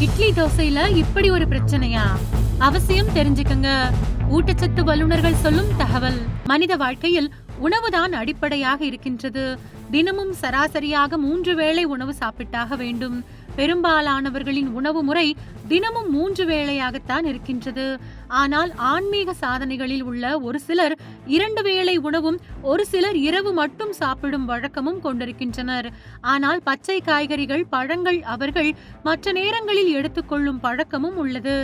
இட்லி தோசையில இப்படி ஒரு பிரச்சனையா? அவசியம் தெரிஞ்சுக்கங்க. ஊட்டச்சத்து வல்லுநர்கள் சொல்லும் தகவல் மனித வாழ்க்கையில் உணவுதான் அடிப்படையாக இருக்கின்றது. தினமும் சராசரியாக மூன்று வேளை உணவு சாப்பிட்டாக வேண்டும். பெரும்பாலானவர்களின் உணவு முறை தினமும் மூன்று வேளையாகத்தான் இருக்கின்றது. ஆனால் ஆன்மீக சாதனைகளில் உள்ள ஒரு சிலர் இரண்டு வேளை உணவும் ஒரு சிலர் இரவு மட்டும் சாப்பிடும் வழக்கமும் கொண்டிருக்கின்றனர். ஆனால் பச்சை காய்கறிகள் பழங்கள் அவர்கள் மற்ற நேரங்களில் எடுத்துக்கொள்ளும் பழக்கமும் உள்ளது.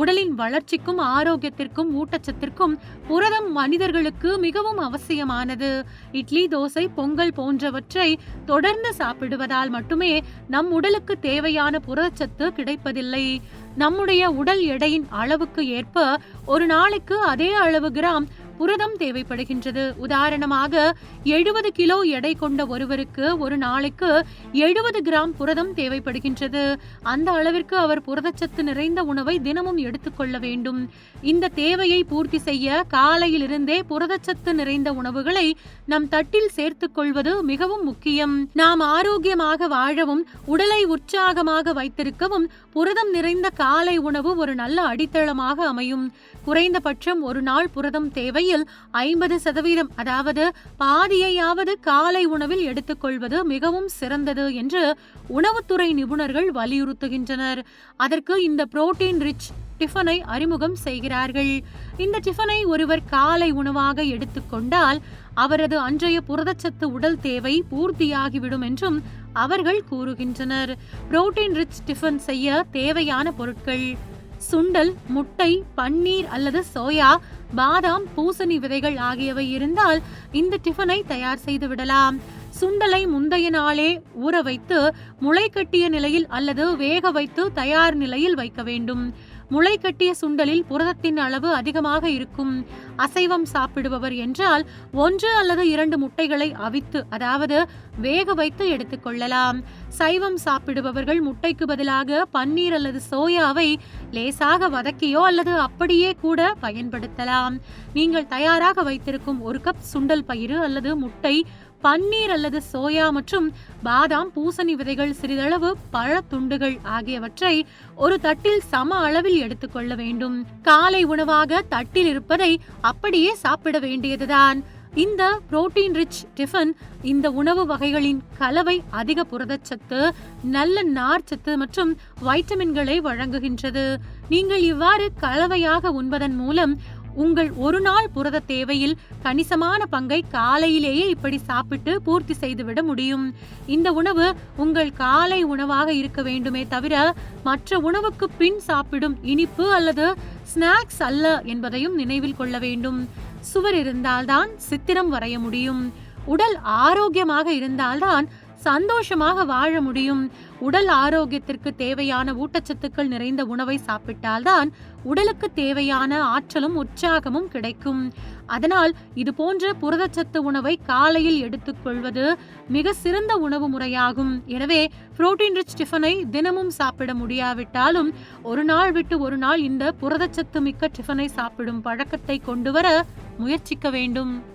உடலின் வளர்ச்சிக்கும் ஆரோக்கியத்திற்கும் ஊட்டச்சத்திற்கும் புரதம் மனிதர்களுக்கு மிகவும் அவசியமானது. இட்லி தோசை பொங்கல் போன்றவற்றை தொடர்ந்து சாப்பிடுவதால் மட்டுமே நம் உடலுக்கு தேவையான புரதச்சத்து கிடைப்பதில்லை. நம்முடைய உடல் எடையின் அளவுக்கு ஏற்ப ஒரு நாளைக்கு அதே அளவு கிராம் புரதம் தேவைப்படுகின்றது. உதாரணமாக எழுபது கிலோ எடை கொண்ட ஒருவருக்கு ஒரு நாளைக்கு எழுபது கிராம் புரதம் தேவைப்படுகின்றது. அந்த அளவிற்கு அவர் புரதச்சத்து நிறைந்த உணவை தினமும் எடுத்துக்கொள்ள வேண்டும். இந்த தேவையை பூர்த்தி செய்ய காலையிலிருந்தே புரதச்சத்து நிறைந்த உணவுகளை நம் தட்டில் சேர்த்துக் கொள்வது மிகவும் முக்கியம். நாம் ஆரோக்கியமாக வாழவும் உடலை உற்சாகமாக வைத்திருக்கவும் புரதம் நிறைந்த காலை உணவு ஒரு நல்ல அடித்தளமாக அமையும். குறைந்தபட்சம் ஒரு நாள் புரதம் தேவை தேவையில் ஐம்பது சதவீதம் அதாவது பாதியையாவது காலை உணவில் எடுத்துக்கொள்வது மிகவும் சிறந்தது என்று உணவுத்துறை நிபுணர்கள் வலியுறுத்துகின்றனர். அதற்கு இந்த புரோட்டீன் ரிச் டிஃபனை அறிமுகம் செய்கிறார்கள். இந்த டிஃபனை ஒருவர் காலை உணவாக எடுத்துக்கொண்டால் அவரது அன்றைய புரதச்சத்து உடல் தேவை பூர்த்தியாகிவிடும் என்றும் அவர்கள் கூறுகின்றனர். புரோட்டீன் ரிச் டிஃபன் செய்ய தேவையான பொருட்கள் சுண்டல் முட்டை பன்னீர் அல்லது சோயா பாதாம் பூசணி விதைகள் ஆகியவை இருந்தால் இந்த டிஃபனை தயார் செய்து விடலாம். சுண்டலை முந்தைய நாளே ஊற வைத்து முளை கட்டிய நிலையில் அல்லது வேக வைத்து தயார் நிலையில் வைக்க வேண்டும். முளை கட்டிய சுண்டலில் புரதத்தின் அளவு அதிகமாக இருக்கும். அசைவம் சாப்பிடுபவர் என்றால் ஒன்று அல்லது இரண்டு முட்டைகளை அவித்து அதாவது வேக வைத்து எடுத்துக்கொள்ளலாம் சைவம் சாப்பிடுபவர்கள் முட்டைக்கு பதிலாக பன்னீர் அல்லது சோயாவை லேசாக வதக்கியோ அல்லது அப்படியே கூட பயன்படுத்தலாம். நீங்கள் தயாராக வைத்திருக்கும் ஒரு கப் சுண்டல் பயிறு அல்லது முட்டை பன்னீர் அல்லது சோயா மற்றும் பாதாம் பூசணி விதைகள் சிறிதளவு பழ துண்டுகள் ஆகியவற்றை ஒரு தட்டில் சம அளவில் எடுத்துக்கொள்ள வேண்டும். காலை உணவாக தட்டில் இருப்பதை அப்படியே சாப்பிட வேண்டியதுதான். இந்த புரோட்டீன் ரிச் டிஃபன் இந்த உணவு வகைகளின் கலவை அதிக புரதச்சத்து நல்ல நார்ச்சத்து மற்றும் வைட்டமின்களை வழங்குகின்றது. நீங்கள் இவ்வாறு கலவையாக உண்பதன் மூலம் உங்கள் ஒரு நாள் புரத தேவையில் கணிசமான பங்கை காலையிலேயே இப்படி சாப்பிட்டு பூர்த்தி செய்துவிட முடியும். இந்த உணவு உங்கள் காலை உணவாக இருக்க வேண்டுமே தவிர மற்ற உணவுக்கு பின் சாப்பிடும் இனிப்பு அல்லது ஸ்நாக்ஸ் அல்ல என்பதையும் நினைவில் கொள்ள வேண்டும். சுவர் இருந்தால்தான் சித்திரம் வரைய முடியும். உடல் ஆரோக்கியமாக இருந்தால்தான் சந்தோஷமாக வாழ முடியும். உடல் ஆரோக்கியத்திற்கு தேவையான ஊட்டச்சத்துக்கள் நிறைந்த உணவை சாப்பிட்டால்தான் உடலுக்கு தேவையான ஆற்றலும் உற்சாகமும் கிடைக்கும். அதனால் இது போன்ற புரதச்சத்து உணவை காலையில் எடுத்துக்கொள்வது மிக சிறந்த உணவு முறையாகும். எனவே புரோட்டீன் ரிச் டிஃபனை தினமும் சாப்பிட முடியாவிட்டாலும் ஒரு நாள் விட்டு ஒரு நாள் இந்த புரதச்சத்து மிக்க டிஃபனை சாப்பிடும் பழக்கத்தை கொண்டு வர முயற்சிக்க வேண்டும்.